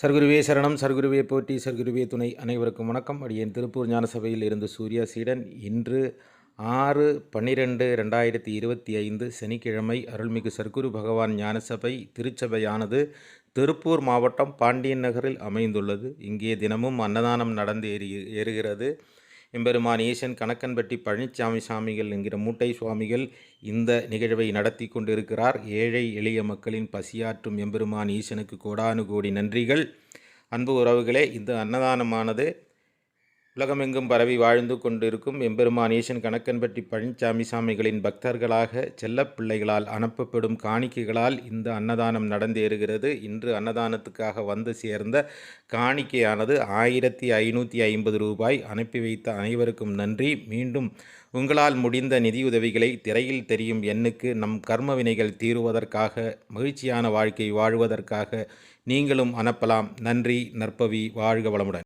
சர்க்குருவே சரணம் சர்க்குருவே போற்றி சர்க்குருவே துணை. அனைவருக்கும் வணக்கம். அடியேன் திருப்பூர் ஞான சபையில் இருந்து சூர்யா சீடன். இன்று ஆறு பன்னிரெண்டு ரெண்டாயிரத்தி இருபத்தி ஐந்து சனிக்கிழமை அருள்மிகு சர்க்குரு பகவான் ஞானசபை திருச்சபையானது திருப்பூர் மாவட்டம் பாண்டியன் நகரில் அமைந்துள்ளது. இங்கே தினமும் அன்னதானம் நடந்து ஏறி ஏறுகிறது. எம்பெருமான் ஈசன் கணக்கன்பட்டி பழனிசாமி சாமிகள் என்கிற மூட்டை சுவாமிகள் இந்த நிகழ்வை நடத்தி கொண்டிருக்கிறார். ஏழை எளிய மக்களின் பசியாற்றும் எம்பெருமான் ஈசனுக்கு கோடானு கோடி நன்றிகள். அன்பு உறவுகளே இந்த அன்னதானமானது உலகமெங்கும் பரவி வாழ்ந்து கொண்டிருக்கும் எம்பெருமான் ஈசன் கணக்கன்பட்டி பழனிசாமி சாமிகளின் பக்தர்களாக செல்லப்பிள்ளைகளால் அனுப்பப்படும் காணிக்கைகளால் இந்த அன்னதானம் நடந்தேறுகிறது. இன்று அன்னதானத்துக்காக வந்து சேர்ந்த காணிக்கையானது ஆயிரத்தி ஐநூற்றி ஐம்பது ரூபாய். அனுப்பி வைத்த அனைவருக்கும் நன்றி. மீண்டும் உங்களால் முடிந்த நிதியுதவிகளை திரையில் தெரியும் எண்ணுக்கு நம் கர்ம வினைகள் தீருவதற்காக மகிழ்ச்சியான வாழ்க்கை வாழ்வதற்காக நீங்களும் அனுப்பலாம். நன்றி. நற்பவி வாழ்க வளமுடன்.